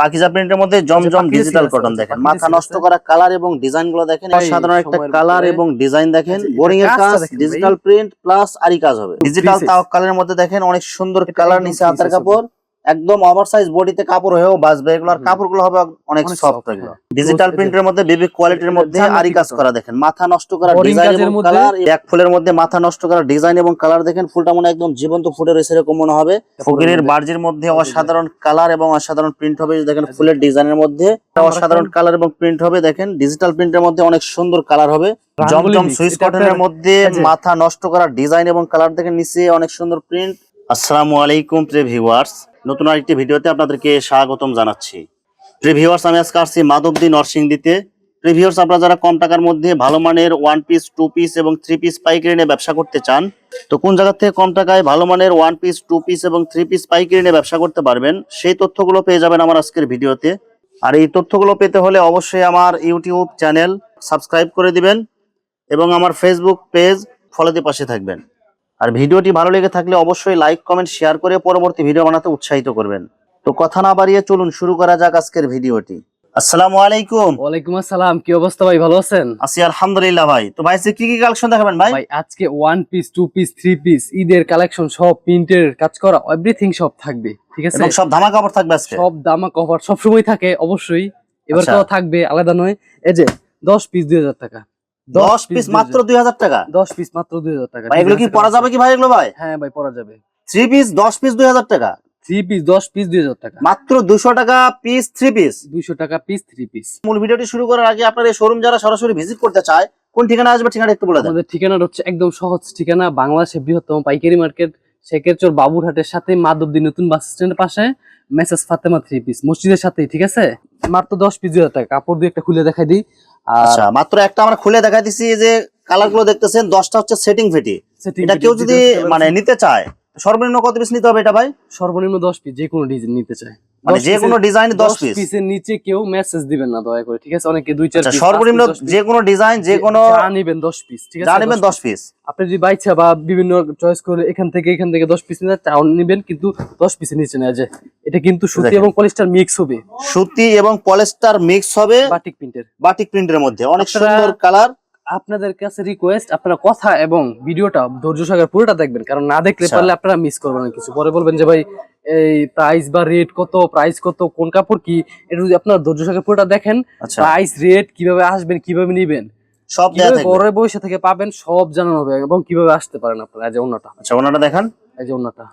পাকিজা প্রিন্টের মধ্যে জমজম digital cotton দেখেন। মাথা নষ্ট করা কালার এবং ডিজাইনগুলো দেখেন সাধারণ একটা কালার এবং ডিজাইন দেখেন। বোরিং এর কাজ ডিজিটাল প্রিন্ট প্লাস আরি কাজ হবে। ডিজিটাল তাও তাওয়াক্কালের মধ্যে দেখেন অনেক সুন্দর কালার নিচে হাতের কাপড়। একদম ওভারসাইজ বডিতে কাপড় হয়েও বাঁচবে। এগুলোর। কাপড়গুলো হবে অনেক সফট এগুলো। ডিজিটাল প্রিন্টের মধ্যে বেবি কোয়ালিটির মধ্যে আরি কাজ করা দেখেন। মাথা নষ্ট করা ডিজাইন এবং কালার এক ফুলের মধ্যে মাথা নষ্ট করা ডিজাইন এবং কালার দেখেন ফুলটা মনে একদম জীবন্ত ফুটে রয়েছে এরকম মনে হবে। ফকিরের বার্জির মধ্যে অসাধারণ কালার এবং অসাধারণ প্রিন্ট হবে। দেখেন ফুলের ডিজাইনের মধ্যে অসাধারণ কালার এবং প্রিন্ট হবে। দেখেন ডিজিটাল প্রিন্টের মধ্যে অনেক সুন্দর কালার হবে। জমজম সুইচ কটনের মধ্যে মাথা নষ্ট করা ডিজাইন এবং কালার দেখেন নিচে অনেক সুন্দর প্রিন্ট আসসালামু আলাইকুম প্রিয় ভিউয়ার্স নতুন আরেকটি ভিডিওতে আপনাদেরকে স্বাগতম জানাচ্ছি। প্রিয় ভিউয়ার্স আমি আজকে আসছি মাধবদী নরসিংদীতে। প্রিয় ভিউয়ার্স আপনারা যারা কম টাকার মধ্যে ভালো মানের ওয়ান পিস টু পিস এবং থ্রি পিস পাইকারি নিয়ে ব্যবসা করতে চান, তো কোন জায়গা থেকে কম টাকায় ভালো মানের ওয়ান পিস টু পিস এবং থ্রি পিস পাইকারি নিয়ে ব্যবসা করতে পারবেন, সেই তথ্যগুলো পেয়ে যাবেন আমার আজকের ভিডিওতে। আর এই তথ্যগুলো পেতে হলে অবশ্যই আমার ইউটিউব চ্যানেল সাবস্ক্রাইব করে দিবেন এবং আমার ফেসবুক পেজ ফলোতে পাশে থাকবেন। আর ভিডিওটি ভালো লেগে থাকলে অবশ্যই লাইক কমেন্ট শেয়ার করে পরবর্তী ভিডিও বানাতে উৎসাহিত করবেন। তো কথা না বাড়িয়ে চলুন শুরু করা যাক আজকের ভিডিওটি। আসসালামু আলাইকুম। ওয়ালাইকুম আসসালাম কি অবস্থা ভাই ভালো আছেন? আছি আলহামদুলিল্লাহ ভাই। তো ভাই কি কি কালেকশন দেখাবেন ভাই? ভাই আজকে one piece two piece three piece ঈদের কালেকশন সব প্রিন্টের কাজ করা এভরিথিং সব থাকবে ঠিক আছে? সব ধামা কাপড় থাকবে আজকে? সব দামা কভার সব সময় থাকে অবশ্যই। এবার আচ্ছা। তো থাকবে আলাদা নয়। এই যে দশ পিস দুই হাজার টাকা। দশ পিস মাত্র দুই হাজার টাকা। দশ পিস মাত্র দুই হাজার টাকা। এগুলো কি পরা যাবে কি ভাই এগুলো ভাই? হ্যাঁ ভাই পরা যাবে। থ্রি পিস দশ পিস দুই হাজার টাকা। থ্রি পিস দশ পিস দুই হাজার টাকা। মাত্র দুশো টাকা পিস থ্রি পিস দুইশো টাকা পিস থ্রি পিস মূল ভিডিওটি শুরু করার আগে আপনার এই শোরুম যারা সরাসরি ভিজিট করতে চায় কোন ঠিকানা আসবে ঠিকানা একটু বলে দেন। আমাদের ঠিকানাটা হচ্ছে একদম সহজ ঠিকানা বাংলাদেশের বৃহত্তম পাইকারি মার্কেট শেখেরচর বাবুরহাটের সাথে মাধবদী নতুন বাস স্ট্যান্ডের পাশে মেসেজ ফাতেমা থ্রি পিস মসজিদের সাথেই ঠিক আছে? মাত্র দশ পিস দুই হাজার টাকা। কাপড় দিয়ে একটা খুলে দেখাই দিই। আচ্ছা মাত্র একটা আমরা খুলে দেখা দিছি যে কালারগুলো দেখতেছেন দশটা হচ্ছে সেটিং ফেটি এটা কেউ যদি মানে নিতে চায় সর্বনিম্ন কত পিস নিতে হবে এটা ভাই? সর্বনিম্ন দশ পিস যে কোনো ডিজাইন নিতে চায়। মানে যে কোনো ডিজাইন দশ পিস পিসের নিচে কেউ মেসেজ দিবেন না দয়া করে ঠিক আছে? অনেকে দুই চার আচ্ছা সর্বনিম্ন দশ যে কোনো ডিজাইন যে কোনো যা নিবেন দশ পিস ঠিক আছে? জানিবেন 10 পিস আপনি যদি বাইচ্ছা বা বিভিন্ন চয়েস করে এখান থেকে এখান থেকে দশ পিস নিতে চাও নিবেন কিন্তু দশ পিসের নিচে নেয় যে। এটা কিন্তু সুতি এবং পলিস্টার মিক্স হবে। সুতি এবং পলেস্টার মিক্স হবে বাটিক প্রিন্টের বাটিক প্রিন্টের মধ্যে। অনেক সুন্দর কালার আপনাদের কাছে রিকোয়েস্ট আপনারা কথা এবং ভিডিওটা ধৈর্য সহকারে পুরোটা দেখবেন কারণ না দেখলে আচ্ছা। পারলে আপনারা মিস করবেন না কিছু। পরে বলবেন যে ভাই এই প্রাইস বা রেট কত প্রাইস কত কোন কাপড় কি এটা যদি আপনারা ধৈর্য সহকারে পুরোটা দেখেন আচ্ছা। প্রাইস রেট কীভাবে আসবেন কীভাবে নিবেন সব ঘরে বসে থেকে পাবেন সব জানানো হবে এবং কীভাবে আসতে পারেন আপনারা এই যে অন্যটা আচ্ছা ওনাটা দেখান। এই যে অন্যটা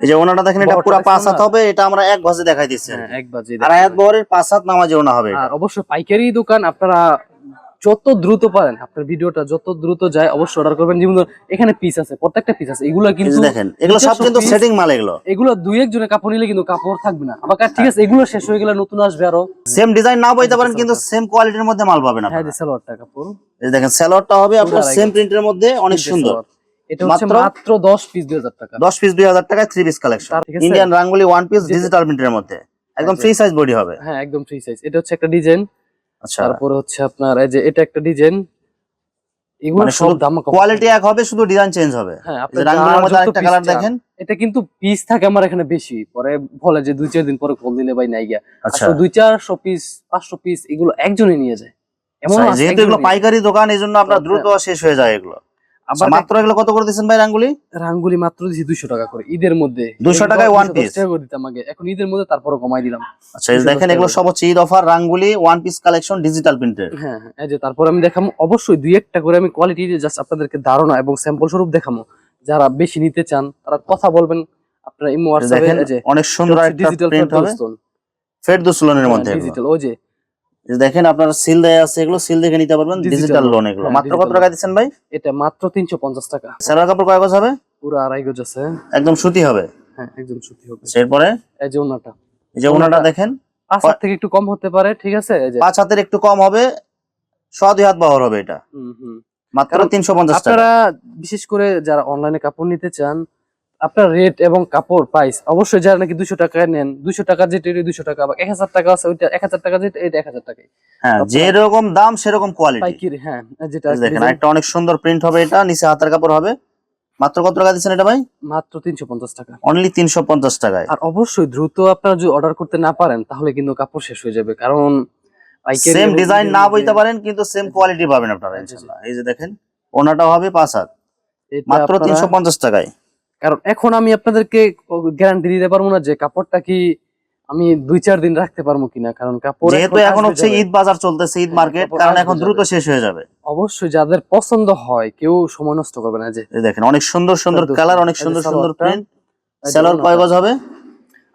এই যে ওনাটা দেখেন এটা পুরো পাঁচ হাত হবে এটা আমরা এক ভাজে দেখাই দিচ্ছি। হ্যাঁ এক বাজে আর আয়াত বহরের পাঁচ হাত নামাজে ওনা হবে। আর অবশ্যই পাইকারি দোকান আপনারা যত দ্রুত পারেন আপনার ভিডিওটা যত দ্রুত যায় অবশ্যই অর্ডার করবেন। যেমন এখানে পিস আছে প্রত্যেকটা পিস আছে। এগুলো কিন্তু দেখেন এগুলো সব কিন্তু সেটিং মাল এগুলো। এগুলো দুই একজনের কাপড় নিলে কিন্তু কাপড় থাকবে না। আবার ঠিক আছে এগুলো শেষ হয়ে গেলে নতুন আসবে আরও। সেম ডিজাইন না বইতে পারেন কিন্তু সেম কোয়ালিটির মধ্যে মাল পাবেন হ্যাঁ আপনারা। যে সালোয়ারটা কাপড়। এই দেখেন সালোয়ারটা হবে আপনার সেম প্রিন্টের মধ্যে অনেক সুন্দর। এটা হচ্ছে মাত্র- মাত্র দশ পিস দুই হাজার টাকা। দশ পিস টাকায় থ্রি পিস কালেকশন তার- Indian Rangoli one piece digital প্রিন্টের মধ্যে। একদম ফ্রি সাইজ বডি হবে। হ্যাঁ একদম ফ্রি সাইজ এটা হচ্ছে একটা ডিজাইন তারপরে হচ্ছে আপনার এই যে এটা একটা ডিজাইন এগুলো মানে সব দাম কম। কোয়ালিটি এক হবে শুধু ডিজাইন চেঞ্জ হবে। হ্যাঁ piece কালার দেখেন। এটা কিন্তু পিস থাকে আমার এখানে বেশি। পরে বলে যে দুই চার দিন পরে কল দিলে ভাই নাই গিয়া। আচ্ছা। দুই চারশো পিস পাঁচশো পিস এগুলো একজনই নিয়ে যায়। এমন আচ্ছা, যেহেতু এগুলো পাইকারি দোকান এই জন্য আপনার তো, দ্রুত শেষ হয়ে যায় এগুলো। আচ্ছা, মাত্র এগুলো কত করে দিচ্ছেন ভাই রাঙ্গুলি? রাঙ্গুলি মাত্র দিছি দুইশো টাকা করে ঈদের মধ্যে। 200 টাকায় দশ- one 210 piece? টাকা করে দিতাম আগে এখন ঈদের মধ্যে তারপরে কমাই দিলাম। আচ্ছা এই যে 210 দেখেন এগুলো সব হচ্ছে Eid offer Rangoli one piece collection digital প্রিন্টের হ্যাঁ হ্যাঁ, এই যে তারপর আমি দেখাবো অবশ্যই দুই একটা করে আমি কোয়ালিটি জাস্ট আপনাদেরকে ধারণা এবং স্যাম্পল স্বরূপ দেখাবো যারা বেশি নিতে চান তারা কথা বলবেন আপনারা ইমো হোয়াটসঅ্যাপে অনেক সুন্দর একটা ডিজিটাল প্রিন্ট হবে। ফেরদৌস লোনের মধ্যে ডিজিটাল ওই যে দেখেন আপনার সিল দেয়া আছে এগুলো সিল দেখে নিতে পারবেন ডিজিটাল লোন এগুলো। হ্যাঁ, মাত্র কত টাকা দিচ্ছেন ভাই? এটা মাত্র তিনশো পঞ্চাশ টাকা। সেলার কাপড় কয় গজ হবে? পুরো আড়াই গজ আছে। একদম সুতি হবে? হ্যাঁ একদম সত্যি হবে। এরপরে? এই যে ওনাটা। এই যে ওনাটা দেখেন। পাঁচ হাত থেকে একটু কম হতে পারে ঠিক আছে? এই যে। পাঁচ হাতের একটু কম হবে ছ দুই হাত বহর হবে এটা। হুম, হুম। মাত্র কারণ তিনশো পঞ্চাশ টাকা। আপনারা বিশেষ করে যারা অনলাইনে কাপড় নিতে চান আপনার রেট এবং কাপড় প্রাইস অবশ্যই যারা নাকি দুশো টাকায় নেন দুশো টাকা যেটা দুশো টাকা বা এক হাজার টাকা আছে ওইটা এক হাজার টাকা যেটা এটা এক হাজার টাকায়। হ্যাঁ যেরকম দাম সেরকম কোয়ালিটি হ্যাঁ যেটা দেখেন একটা অনেক সুন্দর প্রিন্ট হবে এটা নিচে হাতের কাপড় হবে। মাত্র কত টাকা দিচ্ছেন এটা ভাই? মাত্র তিনশো পঞ্চাশ টাকা। অনলি তিনশো পঞ্চাশ টাকায়। আর অবশ্যই দ্রুত আপনারা যদি অর্ডার করতে না পারেন তাহলে কিন্তু কাপড় শেষ হয়ে যাবে কারণ সেম ডিজাইন না বইতে পারেন কিন্তু সেম কোয়ালিটি পাবেন আপনারা। ইনশাআল্লাহ। এই যে দেখেন ওনাটাও হবে পাঁচ হাত। মাত্র তিনশো পঞ্চাশ টাকায়। কারণ এখন আমি আপনাদেরকে গ্যারান্টি দিতে পারব না যে কাপড়টা কি আমি দুই চার দিন রাখতে পারব কিনা কারণ কাপড় যেহেতু এখন হচ্ছে ঈদ বাজার চলতেছে ঈদ হ্যাঁ, মার্কেট কারণ এখন দ্রুত শেষ হয়ে যাবে। অবশ্যই যাদের পছন্দ হয় কেউ সময় নষ্ট করবে না যে দেখেন অনেক সুন্দর সুন্দর কালার অনেক সুন্দর সুন্দর। প্রিন্ট সেলার কয় গজ হবে?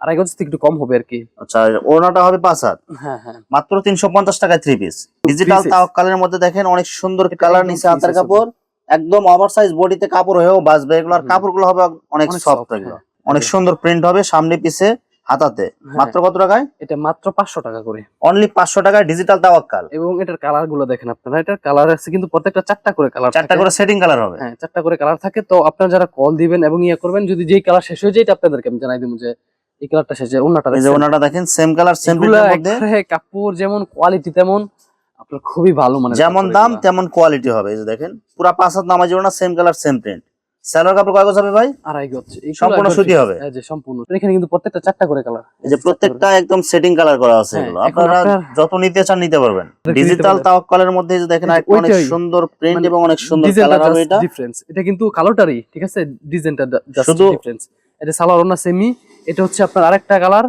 আড়াই গজ থেকে একটু কম হবে আর কি। আচ্ছা ওনাটা হবে পাঁচ হাত। হ্যাঁ হ্যাঁ। মাত্র তিনশো পঞ্চাশ টাকায় থ্রি পিস ডিজিটাল। তাওয়াক্কালের মধ্যে দেখেন অনেক সুন্দর কালার নিচে হাতের কাপড়। একদম ওভার সাইজ বডিতে কাপড় হয়েও বাঁচবে। এগুলো আর হুম। কাপড়গুলো হবে অনেক সফট এগুলো। হ্যাঁ। অনেক সুন্দর প্রিন্ট হবে সামনে পিছে হাতাতে। হ্যাঁ। মাত্র কত টাকায়? এটা মাত্র পাঁচশো টাকা করে। অনলি পাঁচশো টাকায় ডিজিটাল তাওয়াক্কাল। এবং এটার কালারগুলো দেখেন আপনারা এটার কালার আছে কিন্তু প্রত্যেকটা চারটা করে কালার চারটা করে সেটিং কালার হবে। হ্যাঁ চারটা করে কালার থাকে। তো আপনারা যারা কল দিবেন এবং ইয়ে করবেন যদি যেই কালার শেষ হয়ে যায় এটা আপনাদেরকে আমি জানাই দেবো যে এই কালারটা শেষ হয় অন্যটা এই যে ওনাটা দেখেন সেম কালার সেম প্রিন্টের মধ্যে। কাপড় যেমন কোয়ালিটি তেমন আপনার খুবই ভালো মানে যেমন দাম তেমন কোয়ালিটি হবে এই যে দেখেন। পুরা পাঁচ হাত নামাজ না সেম কালার সেম প্রিন্ট স্যালোর কাপড় কয় গজ হবে ভাই? আড়াই গজ। সম্পূর্ণ সুতি হবে? এই যে সম্পূর্ণ এখানে কিন্তু প্রত্যেকটা চারটা করে কালার এই যে প্রত্যেকটা একদম সেটিং কালার করা আছে হ্যাঁ, এগুলো। আপনারা যত নিতে চান নিতে পারবেন। ডিজিটাল। তাওয়াক্কালের মধ্যে যে দেখেন অনেক সুন্দর প্রিন্ট মানে এবং অনেক সুন্দর কালার হবে এটা। ডিফারেন্স এটা কিন্তু কালোটারই ঠিক আছে? ডিজাইনটা জাস্ট ডিফারেন্স এটা সালোয়ার ওনা সেমি এটা হচ্ছে আপনার আরেকটা কালার।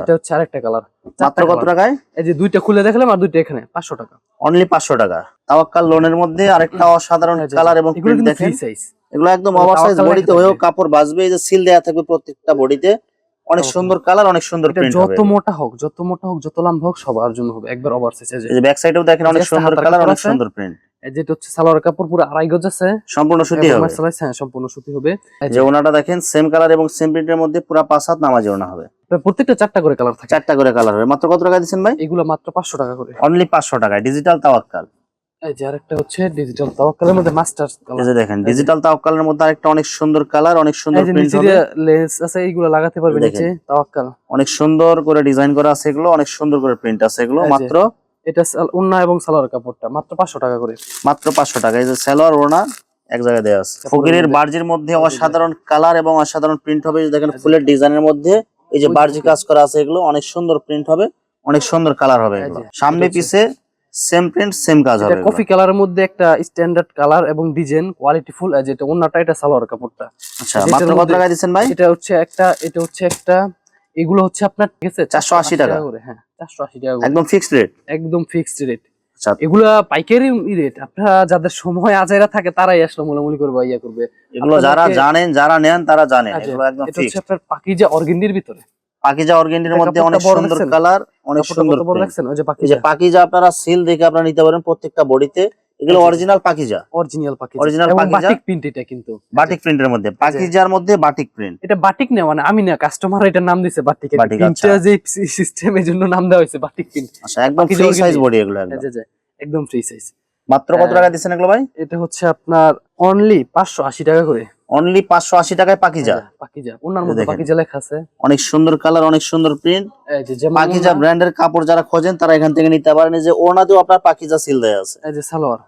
এটা হচ্ছে আরেকটা কালার মাত্র কত টাকায়? এই যে দুইটা খুলে দেখলাম আর দুইটা এখানে পাঁচশো টাকা। অনলি পাঁচশো টাকা। তাওয়াক্কাল লোনের মধ্যে আরেকটা অসাধারণ কালার এবং এগুলো প্রিন্ট কিন্তু দেখেন। ফ্রি সাইজ এগুলো একদম মানে ওভার সাইজ বডিতে হয়েও কাপড় বাঁচবে এই যে সিল দেয়া থাকবে প্রত্যেকটা বডিতে অনেক সুন্দর কালার অনেক সুন্দর প্রিন্ট হবে যত মোটা হোক যত মোটা হোক যত লম্বা হোক সবার জন্য হবে একবার ওভার সাইজ এই যে ব্যাক সাইডেও দেখেন অনেক সুন্দর কালার অনেক সুন্দর প্রিন্ট যেটা হচ্ছে সালোয়ার কাপড় পুরো আড়াই গজ আছে। সম্পূর্ণ সুতি হবে। হ্যাঁ সম্পূর্ণ সুতি হবে। যে যে ওনাটা দেখেন সেম কালার এবং সেম প্রিন্টের মধ্যে পুরা পাঁচ হাত নামাজি ওনা হবে। প্রত্যেকটা চারটা করে কালার থাকে চারটা করে কালার হবে মাত্র কত টাকা দিচ্ছেন ভাই এগুলো মাত্র পাঁচশো টাকা করে অনলি পাঁচশো টাকায় ডিজিটাল তাওয়াক্কাল এই যে আরেকটা হচ্ছে ডিজিটাল তাওয়াক্কালের মধ্যে মাস্টার এই যে দেখেন ডিজিটাল তাওয়াক্কালের মধ্যে আরেকটা অনেক সুন্দর কালার অনেক সুন্দর প্রিন্ট হবে লেস আছে এইগুলো লাগাতে পারবে। নিচে তাওয়াক্কাল অনেক সুন্দর করে ডিজাইন করা আছে এগুলো অনেক সুন্দর করে প্রিন্ট আছে এগুলো মাত্র এটা ওড়না এবং সালোয়ার কাপড়টা মাত্র পাঁচশো টাকা করে মাত্র পাঁচশো টাকা এই যে সালোয়ার ওড়না এক জায়গায় দেওয়া আছে ফকিরের বার্জির মধ্যে অসাধারণ কালার এবং অসাধারণ প্রিন্ট হবে দেখেন ফুলের ডিজাইনের মধ্যে এই যে বার্জি কাজ করা আছে এগুলো অনেক সুন্দর প্রিন্ট হবে অনেক সুন্দর কালার হবে এগুলো। সামনে পিছে সেম প্রিন্ট সেম কাজ হবে। কফি কালারের মধ্যে একটা স্ট্যান্ডার্ড কালার এবং ডিজাইন কোয়ালিটি ফুল যেটা ওড়নাটা এটা সালোয়ার কাপড়টা। আচ্ছা মাত্র কত টাকা দিচ্ছেন ভাই? এটা হচ্ছে একটা এটা হচ্ছে একটা এগুলো হচ্ছে আপনার ঠিক আছে 480 টাকা। করে হ্যাঁ চারশো আশি টাকা করে। একদম ফিক্সড রেট একদম ফিক্সড রেট এগুলা পাইকারি রেট আপনারা যাদের সময় আজাইরা থাকে তারাই আসলে মোলামুলি করবে ইয়া করবে। এগুলো যারা জানেন যারা নেন তারা জানেন আচ্ছা, এগুলো একদম এটা হচ্ছে আপনার পাকিজা অর্গেন্ডির ভিতরে। পাকিজা অর্গেন্ডির মধ্যে অনেক সুন্দর কালার অনেক সুন্দর বড় লাগছে না যে পাকিজা। পাকিজা আপনারা সিল দেখে আপনারা নিতে পারেন প্রত্যেকটা বডিতে এগুলো অরিজিনাল পাকিজা। অরিজিনাল পাকিজা। এবং পাকিজা। বাটিক প্রিন্ট এটা কিন্তু। বাটিক প্রিন্টের মধ্যে। পাকিজার মধ্যে বাটিক প্রিন্ট এটা বাটিক না মানে আমি না কাস্টমার এটার নাম দিছে বাটিক প্রিন্টটা আচ্ছা। যে জন্য নাম দেওয়া হয়েছে বাটিক প্রিন্ট আচ্ছা একদম ফ্রি সাইজ বডি এগুলো একদম। একদম ফ্রি সাইজ মাত্র কত। টাকা দিচ্ছেন এগুলো ভাই? এটা হচ্ছে আপনার অনলি পাঁচশো আশি টাকা করে। অনলি পাঁচশো আশি টাকায় পাকিজা। পাকিজা। ওনার মধ্যে পাকিজা লেখা আছে। অনেক সুন্দর কালার অনেক সুন্দর প্রিন্ট এই যে পাকিজা ব্র্যান্ডের কাপড় যারা খোঁজেন তারা এখান থেকে নিতে পারেন। যে ওনাতেও আপনার পাকিজা সিল দেয়া আছে। এই যে সালোয়ার।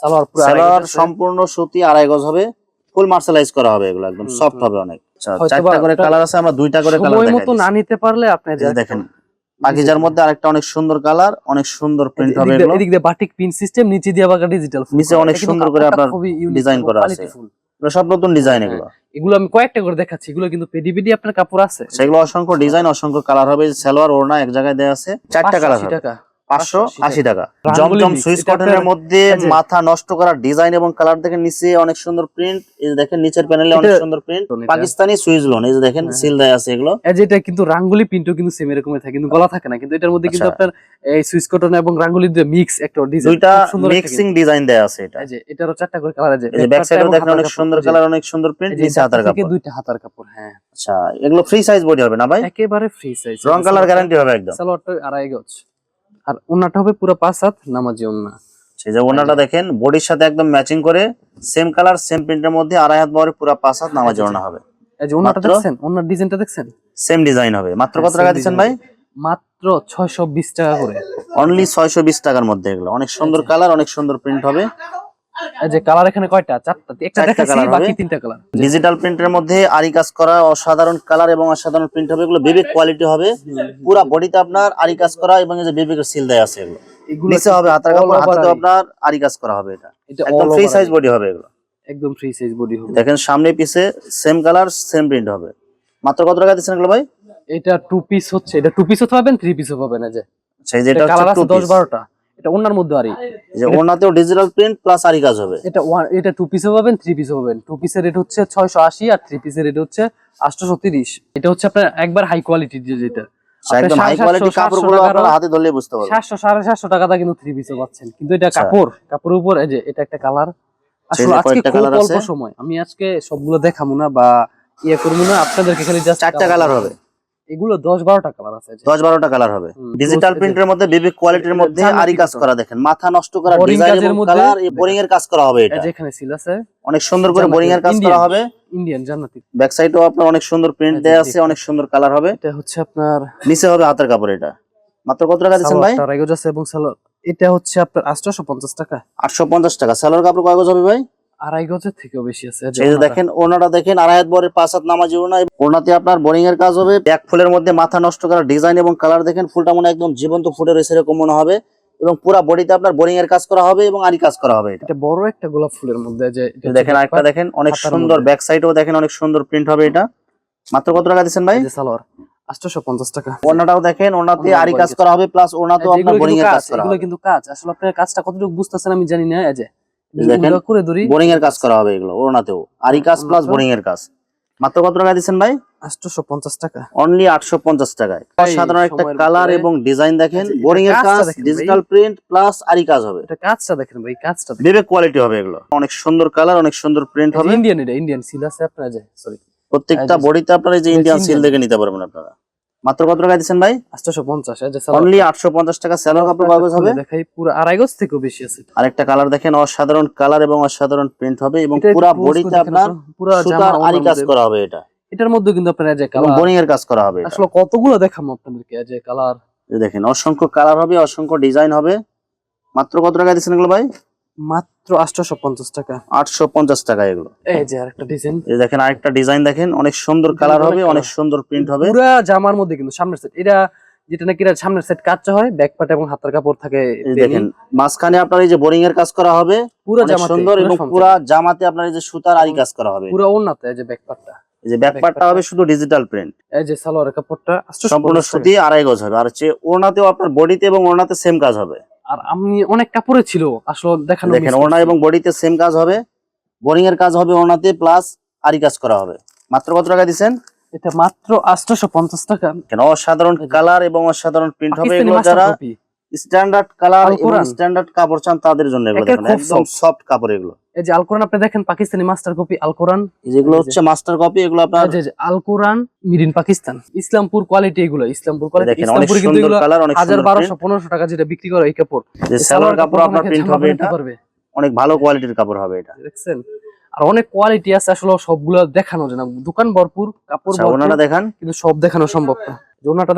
সালোয়ার পুরো আছে। সম্পূর্ণ সুতি আড়াই গজ হবে। ফুল মার্শালাইজ করা হবে এগুলো একদম সফট হবে অনেক। আচ্ছা, চারটা করে কালার আছে আমরা দুইটা করে কালার দেখাই মতো না নিতে পারলে আপনি দেখেন পাকিজার মধ্যে আরেকটা অনেক সুন্দর কালার অনেক সুন্দর প্রিন্ট হবে এগুলো। এদিক দিয়ে বাটিক পিন সিস্টেম নিচে দিয়ে আবার ডিজিটাল নিচে অনেক সুন্দর করে আপনার design করা আছে। এগুলো সব নতুন ডিজাইন এগুলো। এগুলো আমি কয়েকটা করে দেখাচ্ছি। এগুলো কিন্তু পেডি পেডি আপনার কাপড় আছে। সেগুলো অসংখ্য ডিজাইন অসংখ্য কালার হবে। সালোয়ার ওড়না এক জায়গায় দেওয়া আছে। চারটা কালার টাকা। পাঁচশো আশি টাকা। জমজম সুইচ কটনের মধ্যে মাথা নষ্ট করার ডিজাইন এবং কালার দেখেন নিচে অনেক সুন্দর প্রিন্ট এই দেখেন নিচের প্যানেলে অনেক সুন্দর প্রিন্ট পাকিস্তানি সুইচ লোন এই দেখেন হ্যাঁ। সিল দেয়া আছে এগুলো। এই এটা কিন্তু রাঙ্গুলি প্রিন্টও কিন্তু সেম এরকমের থাকে কিন্তু গলা থাকে না। কিন্তু এটার মধ্যে কিন্তু আচ্ছা। আপনার এই সুইচ কটন এবং রাঙ্গুলি দিয়ে মিক্স একটা ডিজাইন দুইটা মিক্সিং ডিজাইন দেয়া আছে এটা। এই যে এটারও চারটা করে কালার আছে এই যে ব্যাক সাইডেও দেখেন অনেক সুন্দর কালার অনেক সুন্দর প্রিন্ট নিচে হাতার কাপড়। দুইটা হাতার কাপড় হ্যাঁ। আচ্ছা এগুলো ফ্রি সাইজ বডি হবে না ভাই? একেবারে ফ্রি সাইজ রং কালার গ্যারান্টি হবে একদম। সালোয়ারটা আড়াই গজ। আর ওনাটা হবে পুরো পাঁচ হাত নামাজি ওনা। সেই যে ওনাটা দেখেন বডির সাথে একদম ম্যাচিং করে সেম কালার সেম প্রিন্টের মধ্যে আড়াই হাত বহরে পুরো পাঁচ হাত নামাজি ওনা হবে। এই যে ওনাটা? দেখছেন? ওনার ডিজাইনটা দেখছেন? সেম ডিজাইন হবে। মাত্র কত টাকা দিচ্ছেন ভাই? মাত্র ছয়শো বিশ টাকা করে। অনলি ছয়শো বিশ টাকার মধ্যে এগুলো। অনেক সুন্দর কালার অনেক সুন্দর প্রিন্ট হবে। যে কালার এখানে কয়টা? চারটা। একটা দেখাচ্ছি বাকি তিনটা কালার ডিজিটাল প্রিন্টের মধ্যে আরি কাজ করা অসাধারণ কালার এবং অসাধারণ প্রিন্ট হবে। এগুলো বিবেক কোয়ালিটি হবে। পুরা বডিতে আপনার আরি কাজ করা এবং এই যে বিবেকের সিল দেয়া আছে এগুলো। নিচে হবে হাতার কাপড় হাতে আপনার আরি কাজ করা হবে এটা। এটা একদম ফ্রি সাইজ বডি হবে এগুলো। একদম ফ্রি সাইজ বডি হবে। দেখেন সামনে পিছে সেম কালার সেম প্রিন্ট হবে। মাত্র কত টাকা দিচ্ছেন এগুলো ভাই? এটা টু পিস হচ্ছে। এটা টু পিসও পাবেন থ্রি পিসও পাবেন এই যে। সেই যেটা এটা হচ্ছে আছে টু দশ বারোটা। এটা ওনার মধ্যে আরি যে ওনাতেও ডিজিটাল প্রিন্ট প্লাস আরি কাজ হবে। এটা এটা টু পিসও পাবেন থ্রি পিসও পাবেন। টু পিসের রেট হচ্ছে ছয়শো আশি আর থ্রি পিসের রেট হচ্ছে আটশোশো তিরিশ এটা হচ্ছে আপনার একবার হাই কোয়ালিটির যেটা। একদম হাই কোয়ালিটি কাপড়গুলো আপনারা হাতে ধরলে বুঝতে পারবেন। সাতশো সাড়ে সাতশো টাকাটা কিন্তু থ্রি পিসও পাচ্ছেন। কিন্তু এটা আচ্ছা। কাপড় কাপড়ের উপর এই যে এটা একটা কালার আসলে আজকে খুব অল্প আছে। সময়। আমি আজকে সবগুলো দেখাবো না বা ইয়ে করব না আপনাদেরকে খালি জাস্ট চারটা কালার হবে। এগুলো দশ বারোটা কালার আছে দশ বারোটা কালার হবে। ডিজিটাল। প্রিন্টের মধ্যে কোয়ালিটির মধ্যে আরি কাজ করা দেখেন। মাথা নষ্ট করা Boring ডিজাইন কাজের এবং মধ্যে কালার বোরিং এর কাজ করা হবে এটা। যে এখানে সিল আছে অনেক সুন্দর করে বোরিং এর কাজ করা হবে। ইন্ডিয়ান জান্নাতি। ব্যাক সাইডেও আপনার অনেক সুন্দর প্রিন্ট দেয়া আছে অনেক সুন্দর কালার হবে। এটা হচ্ছে আপনার নিচে হবে হাতের কাপড় এটা। মাত্র কত টাকা দিচ্ছেন ভাই? আছে এবং সালোয়ার। এটা হচ্ছে আপনার আটশোশো পঞ্চাশ টাকা। আটশো পঞ্চাশ টাকা। স্যালোর কাপড় কয় গজ হবে ভাই? আড়াই গজের থেকেও বেশি আছে। এই যে। দেখেন ওনাটা দেখেন আড়াই হাত বরের পাঁচ হাত নামাজি ওনা ওনাতে আপনার বোরিং এর কাজ হবে। ব্যাক ফুলের মধ্যে মাথা নষ্ট করা ডিজাইন এবং কালার দেখেন ফুলটা মনে একদম জীবন্ত ফুটে রয়েছে এরকম মনে হবে। এবং পুরা বডিতে আপনার বোরিং এর কাজ করা হবে এবং আরি কাজ করা হবে এটা। বড় একটা গোলাপ ফুলের মধ্যে যে দেখেন আরেকটা দেখেন অনেক সুন্দর ব্যাক সাইডেও দেখেন অনেক সুন্দর প্রিন্ট হবে এটা। মাত্র কত টাকা দিচ্ছেন ভাই? সালোয়ার আটশোশো পঞ্চাশ টাকা। ওনাটাও দেখেন ওনাতে ওনার আরি কাজ। করা হবে প্লাস ওনাতেও আপনার বোরিং এর কাজ করা হবে। কিন্তু কাজ। আসলে আপনার কাজটা কতটুকু বুঝতেছেন আমি জানি না এই যে। দেখেন, বোরিং এর কাজ করা হবে এগুলো ওনাতেও আরি কাজ প্লাস বোরিং এর কাজ। মাত্র কত টাকা দিচ্ছেন ভাই? আটশোশো পঞ্চাশ টাকা। অনলি আটশো পঞ্চাশ টাকায় সাধারণ একটা কালার এবং ডিজাইন দেখেন আচ্ছা, বোরিং এর কাজ ডিজিটাল প্রিন্ট প্লাস আরি কাজ হবে। এটা কাজটা দেখেন ভাই কাজটা বিবেক কোয়ালিটি হবে এগুলো। অনেক সুন্দর কালার অনেক সুন্দর প্রিন্ট হবে। ইন্ডিয়ান এটা ইন্ডিয়ান সিল আছে আপনার যে সরি প্রত্যেকটা বডিতে আপনারা এই যে ইন্ডিয়ান সিল দেখে নিতে পারবেন আপনারা। মাত্র কত টাকা দিচ্ছেন ভাই? আটশোশো পঞ্চাশ অনলি আটশো পঞ্চাশ টাকা স্যালোর কাপড় কাগজ হবে দেখাই পুরো আড়াই গজ থেকেও বেশি আছে আরেকটা কালার দেখেন অসাধারণ কালার এবং অসাধারণ প্রিন্ট হবে এবং পুরা বডিতে আপনার পুরা সুতার আরি কাজ করা হবে এটা। এটার মধ্যে কিন্তু আপনার এই কালার বোরিং এর কাজ করা হবে আসলে কতগুলো দেখাবো আপনাদেরকে যে কালার দেখেন অসংখ্য কালার হবে অসংখ্য ডিজাইন হবে। মাত্র কত টাকা দিচ্ছেন এগুলো ভাই? মাত্র আটশোশো পঞ্চাশ টাকা। আটশো পঞ্চাশ টাকা এগুলো। এই যে আরেকটা ডিজাইন। এই দেখেন আরেকটা ডিজাইন দেখেন অনেক সুন্দর কালার হবে অনেক সুন্দর প্রিন্ট হবে। পুরা জামার মধ্যে কিন্তু সামনের সেট এটা যেটা নাকি সামনের সেট কাচ্চা হয় ব্যাক পার্ট এবং হাতের কাপড় থাকে দেখেন মাঝখানে আপনার এই যে বোরিং এর কাজ করা হবে পুরো জামাতে সুন্দর এবং পুরা জামাতে আপনার এই যে সুতার আরি কাজ করা হবে। পুরো ওন্নাতে এই যে ব্যাক পার্টটা এই যে ব্যাক পার্টটা হবে শুধু ডিজিটাল প্রিন্ট এই যে সালোয়ারের কাপড়টা সম্পূর্ণ সুতি আড়াই গজ হবে। আর হচ্ছে ওড়নাতেও আপনার বডিতে এবং ওড়নাতে সেম কাজ হবে। আর আমি অনেক কাপড়ে ছিল আসলে দেখানো দেখেন ওনা। এবং বডিতে সেম কাজ হবে। বোরিং এর কাজ হবে ওনাতে প্লাস আরি কাজ করা হবে। মাত্র কত টাকা দিবেন এটা মাত্র 850 টাকা। কেন অসাধারণ কালার এবং অসাধারণ প্রিন্ট হবে এগুলো যারা স্ট্যান্ডার্ড কালার এবং স্ট্যান্ডার্ড কাপড় চান তাদের জন্য এগুলো একদম সফট কাপড় এগুলো। এই যে আল কোরআন আপনি দেখেন পাকিস্তানি মাস্টার কপি আল কোরআন যেগুলো হচ্ছে মাস্টার কপি এগুলো আপনার আল কোরআন made in Pakistan. Islampur quality এগুলো ইসলামপুর কোয়ালিটি ইসলামপুরে কিন্তু এগুলো কালার অনেক হাজার সুন্দর বারোশো print। পনেরোশো টাকা যেটা বিক্রি করে এই কাপড়। যে সালোয়ার কাপড় আপনার প্রিন্ট হবে এটা। অনেক ভালো কোয়ালিটির কাপড় হবে এটা। দেখছেন? আর অনেক কোয়ালিটি আছে আসলে সবগুলো দেখানো যায় না। দোকান ভরপুর কাপড় আচ্ছা ওনারা দেখান। কিন্তু সব দেখানো সম্ভব না।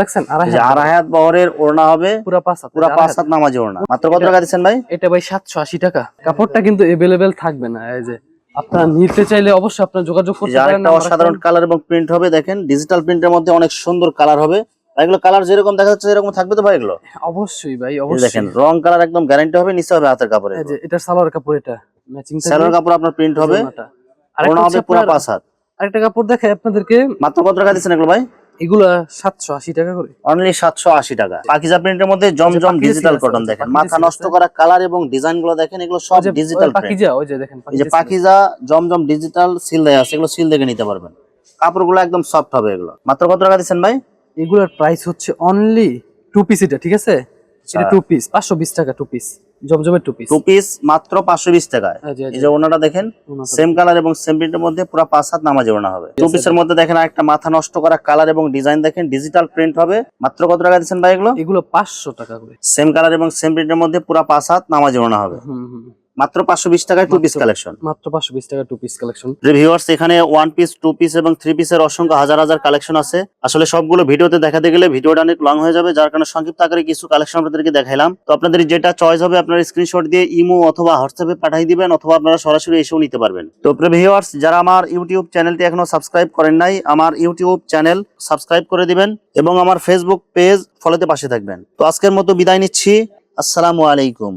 দেখছেন আড়াই হাত, বহরের ওড়না হবে পুরা পাঁচ হাত, পুরা আড়াই পাঁচ হাত। হাত নামাজি ওড়না। মাত্র কত টাকা দিচ্ছেন ভাই? এটা ভাই সাতশো আশি টাকা। কাপড়টা কিন্তু এভেলেবেল থাকবে না এই যে। আপনারা নিতে চাইলে অবশ্যই আপনার যোগাযোগ এই করতে পারেন অসাধারণ কালার এবং প্রিন্ট হবে দেখেন ডিজিটাল প্রিন্টের মধ্যে অনেক সুন্দর কালার হবে। এগুলো কালার যেরকম দেখা যাচ্ছে সেরকম থাকবে তো ভাই এগুলো? অবশ্যই ভাই অবশ্যই। দেখেন রং কালার একদম গ্যারান্টি হবে নিচে হবে হাতের কাপড়ে এটা সালোয়ার কাপড় এটা ম্যাচিং স্যালোর কাপড় আপনার প্রিন্ট হবে আরেকটা হবে পুরা পাঁচ হাত। আরেকটা কাপড় দেখে আপনাদেরকে। মাত্র কত টাকা দিচ্ছেন এগুলো ভাই? এগুলা সাতশো আশি টাকা করে। অনলি সাতশো আশি টাকা। পাকিজা প্রিন্টের মধ্যে জমজম ডিজিটাল কটন দেখেন। মাথা নষ্ট করা কালার এবং ডিজাইনগুলো দেখেন এগুলো সব ডিজিটাল পাকিজা ওই যে দেখেন এই যে পাকিজা পাকিজা জমজম ডিজিটাল সিল দেয়া আছে এগুলো সিল দেখে নিতে পারবেন। কাপড়গুলো একদম সফট হবে এগুলো। মাত্র কত টাকা দিচ্ছেন ভাই? এগুলোর প্রাইস হচ্ছে অনলি টু পিস এটা ঠিক আছে? এটা টু পিস পাঁচশো বিশ টাকা টু পিস জমজমের টু পিস টু পিস মাত্র পাঁচশো বিশ টাকায়। এই যে ওনাটা দেখেন সেম কালার এবং সেম প্রিন্টের মধ্যে পুরো পাঁচ হাত নামাজে ওনা হবে। টু পিসের মধ্যে দেখেন একটা মাথা নষ্ট করা কালার এবং ডিজাইন দেখেন ডিজিটাল প্রিন্ট হবে। মাত্র কত টাকা দিচ্ছেন ভাই এগুলো? এগুলো পাঁচশো টাকা করে। সেম কালার এবং সেম প্রিন্টের মধ্যে পুরো পাঁচ হাত নামাজে ওনা হবে। হুম হুম। মাত্র পাঁচশো বিশ টাকায় টু পিস কালেকশন মাত্র পাঁচশো বিশ টাকা টু পিস কালেকশন ভিউয়ার্স এখানে ওয়ান পিস টু পিস এবং থ্রি পিসের অসংখ্য হাজার হাজার কালেকশন আছে। আসলে সবগুলো ভিডিওতে দেখাতে গেলে ভিডিওটা অনেক লং হয়ে যাবে যার কারণে সংক্ষিপ্ত আকারে কিছু কালেকশন আপনাদেরকে দেখাইলাম। তো আপনাদের যেটা চয়েস হবে আপনার স্ক্রিনশট দিয়ে ইমো অথবা হোয়াটসঅ্যাপে পাঠিয়ে দিবেন অথবা আপনারা সরাসরি এসেও নিতে পারবেন। তো ভিউয়ার্স যারা আমার ইউটিউব চ্যানেলটি এখনও সাবস্ক্রাইব করেন নাই আমার ইউটিউব চ্যানেল সাবস্ক্রাইব করে দিবেন এবং আমার ফেসবুক পেজ ফলোতে পাশে থাকবেন। তো আজকের মতো বিদায় নিচ্ছি। আসসালামু আলাইকুম।